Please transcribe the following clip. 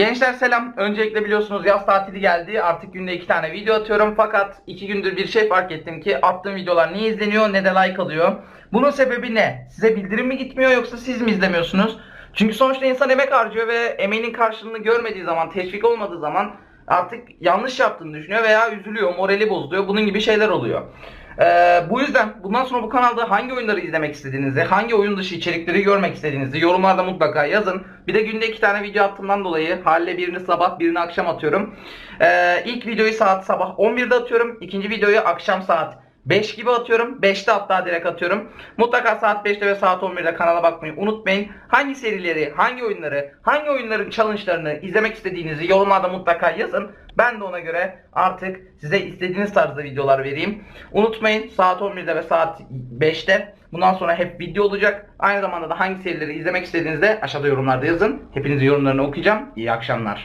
Gençler selam. Öncelikle biliyorsunuz yaz tatili geldi. Artık günde iki tane video atıyorum. Fakat iki gündür bir şey fark ettim ki attığım videolar ne izleniyor ne de like alıyor. Bunun sebebi ne? Size bildirim mi gitmiyor yoksa siz mi izlemiyorsunuz? Çünkü sonuçta insan emek harcıyor ve emeğinin karşılığını görmediği zaman, teşvik olmadığı zaman artık yanlış yaptığını düşünüyor veya üzülüyor, morali bozuluyor. Bunun gibi şeyler oluyor. Ee, bu yüzden bundan sonra bu kanalda hangi oyunları izlemek istediğinizi, hangi oyun dışı içerikleri görmek istediğinizi yorumlarda mutlaka yazın. Bir de günde iki tane video attığımdan dolayı haliyle birini sabah birini akşam atıyorum. Ee, ilk videoyu saat sabah 11'de atıyorum. İkinci videoyu akşam saat 5 gibi atıyorum. 5'te hatta direkt atıyorum. Mutlaka saat 5'te ve saat 11'de kanala bakmayı unutmayın. Hangi serileri, hangi oyunları, hangi oyunların challenge'larını izlemek istediğinizi yorumlarda mutlaka yazın. Ben de ona göre artık size istediğiniz tarzda videolar vereyim. Unutmayın saat 11'de ve saat 5'te bundan sonra hep video olacak. Aynı zamanda da hangi serileri izlemek istediğinizde aşağıda yorumlarda yazın. Hepinizin yorumlarını okuyacağım. İyi akşamlar.